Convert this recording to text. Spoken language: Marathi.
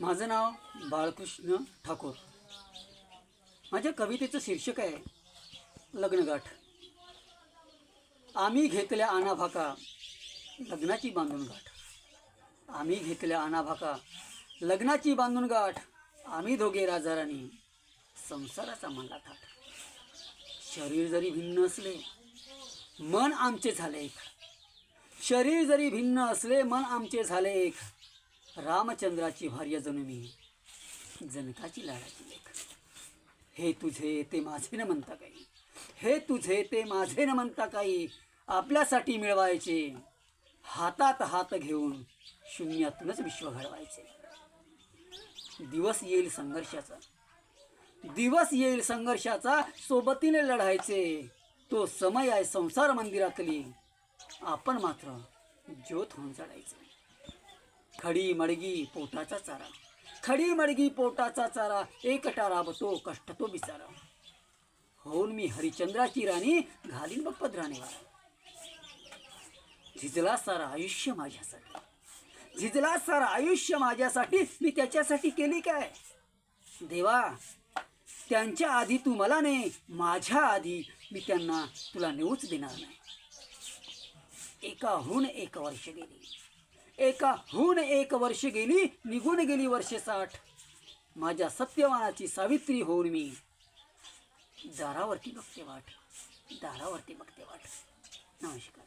माझं नाव बाळकृष्ण ठाकूर. माझ्या कवितेचं शीर्षक आहे लग्नगाठ. आम्ही घेतल्या आणाभाका लग्नाची बांधून गाठ आम्ही घेतल्या आणाभाका लग्नाची बांधून गाठ आम्ही दोघे राजाराणी संसाराचा मला थाट. शरीर जरी भिन्न असले मन आमचे झाले एक. शरीर जरी भिन्न असले मन आमचे झाले एक. रामचंद्राची भार्य जणू मी जनकाची लाडाची लेख. हे तुझे ते माझे न म्हणता काही. हे तुझे ते माझे न म्हणता काही. आपल्यासाठी मिळवायचे. हातात हात घेऊन शून्यातूनच विश्व घडवायचे. दिवस येईल संघर्षाचा. दिवस येईल संघर्षाचा. सोबतीने लढायचे. तो समय आहे संसार मंदिरातली. आपण मात्र ज्योत होऊन चढायचे. खडी मडगी पोटाचा चारा. खडी मडगी पोटाचा चारा एकटा राबतो कष्ट तो बिचारा होऊन मी हरिचंद्राची राणी घालीन बप्पद राणीवारा झिजला सारा आयुष्य माझ्यासाठी. झिजला सारा आयुष्य माझ्यासाठी मी त्याच्यासाठी केली काय? देवा त्यांच्या आधी तू मला ने माझ्या आधी मी त्यांना तुला नेऊच देणार नाही. एकाहून एक वर्ष गेली. एकाहून एक वर्ष गेली निघून गेली वर्षे साठ. माझ्या सत्यवानाची सावित्री होऊन मी. दारावरती बघते वाट. दारावरती बघते वाट. नमस्कार.